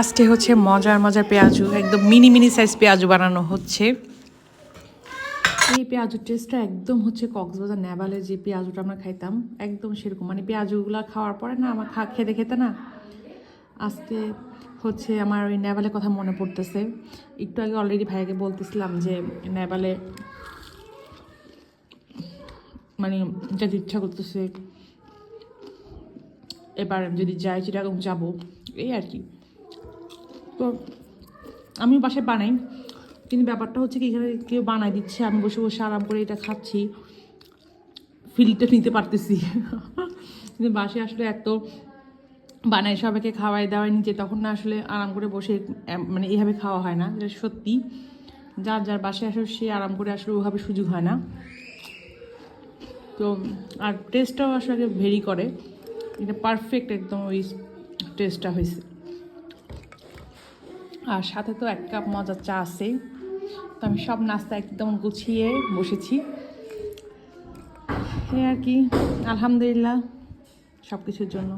আজকে হচ্ছে মজার মজার পেঁয়াজু, একদম মিনি মিনি সাইজ পেঁয়াজু বানানো হচ্ছে। এই পেঁয়াজুর টেস্টটা একদম হচ্ছে কক্সবাজার নেভালে যে পেঁয়াজুটা আমরা খাইতাম, একদম সেরকম। মানে পেঁয়াজুগুলো খাওয়ার পরে না, আমার খা খেতে খেতে না, আজকে হচ্ছে আমার ওই নেভালের কথা মনে পড়তেছে। একটু আগে অলরেডি ভাইয়াকে বলতেছিলাম যে নেভালে মানে যেতে ইচ্ছা করতেছে, এবার যদি যাই চিটাগং যাব, এই আর কি। তো আমি বাসায় বানাই। কিন্তু ব্যাপারটা হচ্ছে কি, এখানে কেউ বানাই দিচ্ছে, আমি বসে বসে আরাম করে এটা খাচ্ছি। ফিলটা নিতে পারতেছি। কিন্তু বাসে আসলে এত বানাই সবাইকে খাওয়াই দাওয়াই নিচে, তখন না আসলে আরাম করে বসে মানে এইভাবে খাওয়া হয় না। যেটা সত্যি, যার যার বাসায় আসলে সে আরাম করে আসলে ওভাবে সুযোগ হয় না। তো, আর টেস্টটাও আসলে ভেরি করে। এটা পারফেক্ট একদম ওই টেস্টটা হয়েছে আর সাথে তো এক কাপ মজার চা আছে। তো আমি সব নাস্তা একদম গুছিয়ে বসেছি। এই আর কি, আলহামদুলিল্লাহ সব কিছুর জন্য।